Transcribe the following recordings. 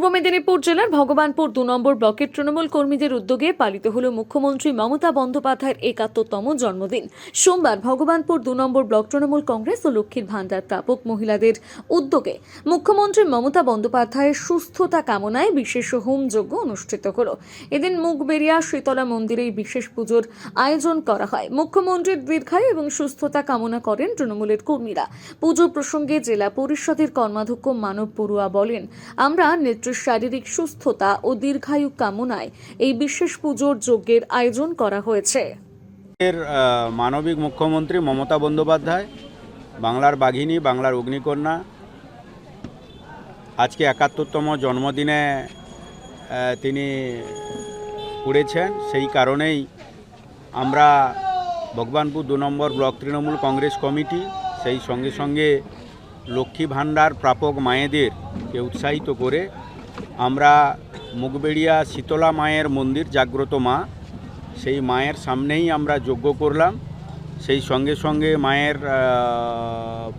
পূর্ব মেদিনীপুর জেলার ভগবানপুর দু নম্বর ব্লকের তৃণমূল কর্মীদের উদ্যোগে পালিত হল মুখ্যমন্ত্রী মমতা বন্দ্যোপাধ্যায়ের একাত্তরতম জন্মদিন। সোমবার ভগবানপুর দু নম্বর ব্লক তৃণমূল কংগ্রেস ও লক্ষ্মীর ভাণ্ডার প্রাপক মহিলাদের উদ্যোগে মুখ্যমন্ত্রী মমতা বন্দ্যোপাধ্যায়ের সুস্থতা কামনায় বিশেষ হোমযজ্ঞ অনুষ্ঠিত হল। এদিন মুখবেরিয়া শীতলা মন্দিরে বিশেষ পুজোর আয়োজন করা হয়। মুখ্যমন্ত্রীর দীর্ঘায়ু এবং সুস্থতা কামনা করেন তৃণমূলের কর্মীরা। পুজো প্রসঙ্গে জেলা পরিষদের কর্মাধ্যক্ষ মানব পড়ুয়া বলেন, আমরা নেত্রীর শারীরিক সুস্থতা ও দীর্ঘায়ু কামনায় এই বিশেষ পুজোর যজ্ঞের আয়োজন করা হয়েছে। এর মানবিক মুখ্যমন্ত্রী মমতা বন্দ্যোপাধ্যায়, বাংলার বাঘিনী, বাংলার অগ্নিকন্যা, আজকে একাত্তরতম জন্মদিনে তিনি করেছেন সেই কারণেই আমরা ভগবানপুর দু number block Trinamool Congress committee, সেই সঙ্গে সঙ্গে লক্ষ্মী ভাণ্ডার প্রাপক মায়েদেরকে উৎসাহিত করে আমরা মুগবেড়িয়া শীতলা মায়ের মন্দির, জাগ্রত মা। সেই মায়ের সামনেই আমরা যজ্ঞ করলাম। সেই সঙ্গে সঙ্গে মায়ের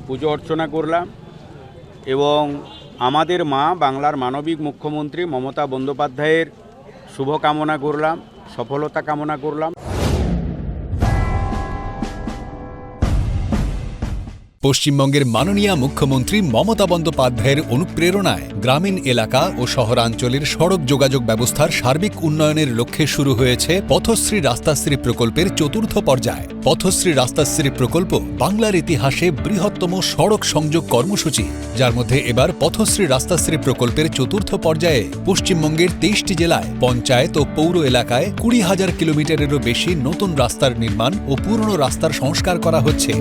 পুজো অর্চনা করলাম। এবং আমাদের মা, বাংলার মানবিক মুখ্যমন্ত্রী মমতা বন্দ্যোপাধ্যায়ের শুভকামনা করলাম, সফলতা কামনা করলাম। পশ্চিমবঙ্গের মাননীয় মুখ্যমন্ত্রী মমতা বন্দ্যোপাধ্যায়ের অনুপ্রেরণায় গ্রামীণ এলাকা ও শহরাঞ্চলের সড়ক যোগাযোগ ব্যবস্থার সার্বিক উন্নয়নের লক্ষ্যে শুরু হয়েছে পথশ্রী রাস্তাশ্রী প্রকল্পের চতুর্থ পর্যায়। পথশ্রী রাস্তাশ্রী প্রকল্প বাংলার ইতিহাসে বৃহত্তম সড়ক সংযোগ কর্মসূচি। যার মধ্যে এবার পথশ্রী রাস্তাশ্রী প্রকল্পের চতুর্থ পর্যায়ে পশ্চিমবঙ্গের তেইশটি জেলায় পঞ্চায়েত ও পৌর এলাকায় কুড়ি হাজার কিলোমিটারেরও বেশি নতুন রাস্তার নির্মাণ ও পুরনো রাস্তার সংস্কার করা হচ্ছে।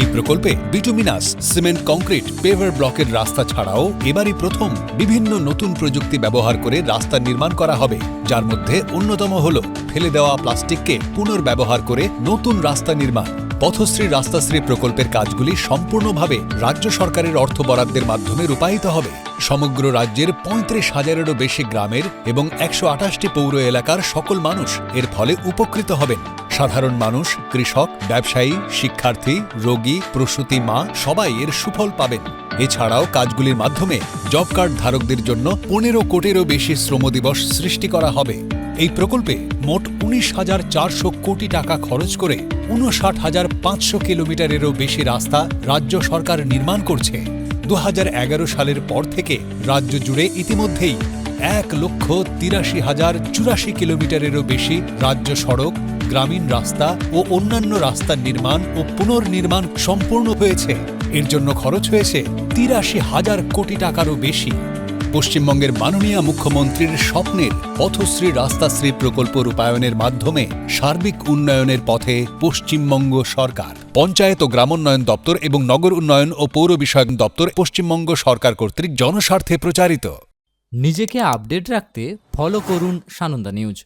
এই প্রকল্পে বিটুমিনাস, সিমেন্ট, কংক্রিট, পেভার ব্লকের রাস্তা ছাড়াও এবারই প্রথম বিভিন্ন নতুন প্রযুক্তি ব্যবহার করে রাস্তা নির্মাণ করা হবে। যার মধ্যে অন্যতম হল ফেলে দেওয়া প্লাস্টিককে পুনর্ব্যবহার করে নতুন রাস্তা নির্মাণ। পথশ্রী, রাস্তাশ্রী প্রকল্পের কাজগুলি সম্পূর্ণভাবে রাজ্য সরকারের অর্থ বরাদ্দের মাধ্যমে রূপায়িত হবে। সমগ্র রাজ্যের পঁয়ত্রিশ হাজারেরও বেশি গ্রামের এবং একশো আঠাশটি পৌর এলাকার সকল মানুষ এর ফলে উপকৃত হবেন। সাধারণ মানুষ, কৃষক, ব্যবসায়ী, শিক্ষার্থী, রোগী, প্রসূতি মা, সবাই এর সুফল পাবেন। এছাড়াও কাজগুলির মাধ্যমে জব কার্ড ধারকদের জন্য পনেরো কোটিরও বেশি শ্রম দিবস সৃষ্টি করা হবে। এই প্রকল্পে মোট উনিশ হাজার চারশো কোটি টাকা খরচ করে উনষাট হাজার পাঁচশো কিলোমিটারেরও বেশি রাস্তা রাজ্য সরকার নির্মাণ করছে। দু হাজার এগারো সালের পর থেকে রাজ্য জুড়ে ইতিমধ্যেই এক লক্ষ তিরাশি হাজার চুরাশি কিলোমিটারেরও বেশি রাজ্য সড়ক গ্রামীণ রাস্তা ও অন্যান্য রাস্তার নির্মাণ ও পুনর্নির্মাণ সম্পূর্ণ হয়েছে। এর জন্য খরচ হয়েছে তিরাশি হাজার কোটি টাকারও বেশি। পশ্চিমবঙ্গের মাননীয় মুখ্যমন্ত্রীর স্বপ্নের পথশ্রী রাস্তাশ্রী প্রকল্প রূপায়ণের মাধ্যমে সার্বিক উন্নয়নের পথে পশ্চিমবঙ্গ সরকার। পঞ্চায়েত ও গ্রামোন্নয়ন দপ্তর এবং নগর উন্নয়ন ও পৌর বিষয়ক দপ্তর পশ্চিমবঙ্গ সরকার কর্তৃক জনস্বার্থে প্রচারিত। নিজেকে আপডেট রাখতে ফলো করুন সানন্দা নিউজ।